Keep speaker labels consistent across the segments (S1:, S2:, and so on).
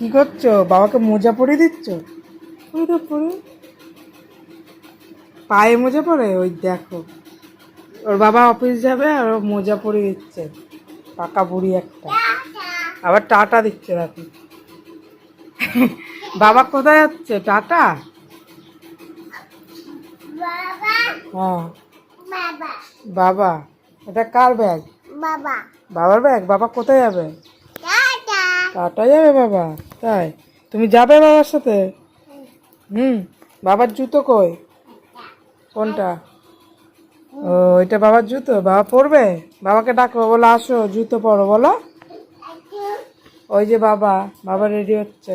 S1: কি করছ? বাবাকে মোজা পরিয়ে দিচ্ছ? ওই তো পরে পায়ে মোজা পরে? ওই দেখো। ওর বাবা অফিস যাবে আর ও মোজা পরিয়ে দিচ্ছে। পাকা বুড়ি একটা। আবার টাটা দিচ্ছে রাতে। বাবা কোথায় যাচ্ছে? টাটা? হ্যাঁ। বাবা এটা কার ব্যাগ? বাবা। বাবার ব্যাগ? বাবা কোথায় যাবে? টাটা যাবে বাবা তাই। তুমি যাবে বাবার সাথে? হুম বাবার জুতো কই? কোনটা? ও এটা বাবার জুতো? বাবা পরবে? বাবাকে ডাকো বলো আসো জুতো পরো বলো। ওই যে বাবা বাবা রেডি হচ্ছে।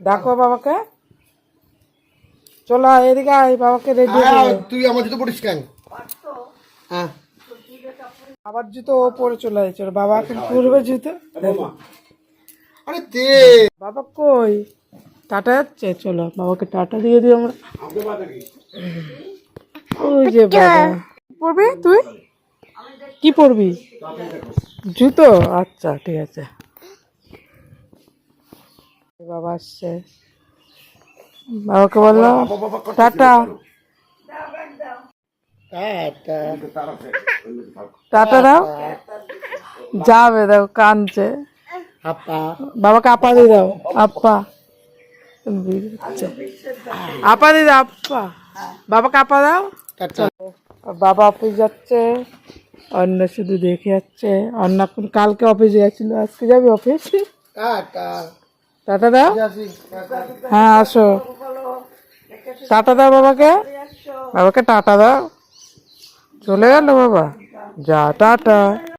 S1: ডাকো বাবাকে। চলো এদিকে আয় বাবাকে রেডি
S2: তুই আমার জুতো পড়িস কেন? হ্যাঁ।
S1: বাবার জুতো ও পরে চলে যাচ্ছে বাবা এখন পরবে জুতো?
S2: আরে দে।
S1: বাবা কই? টাটা যাচ্ছে চলো বাবাকে টাটা দিয়ে দিই আমরা। ওই যে বাবা। কি পরবি তুই? কি পরবি? জুতো? আচ্ছা ঠিক আছে। বাবা আসছে। বাবাকে বলল টাটা। টাটা দাও। যাবে দাও কানছে বাবাকে আপা দিয়ে দাও আপা। আপা দিয়ে দাও আপা। বাবাকে আপা দাও। বাবা অফিস যাচ্ছে অন্য শুধু দেখে যাচ্ছে। অন্য এখন কালকে অফিসে গেছিল আজকে যাবে অফিস?
S2: টাটা
S1: দাও। হ্যাঁ আসো। টাটা দাও বাবাকে। বাবাকে টাটা দাও। চলে গেল বাবা। যা টাটা।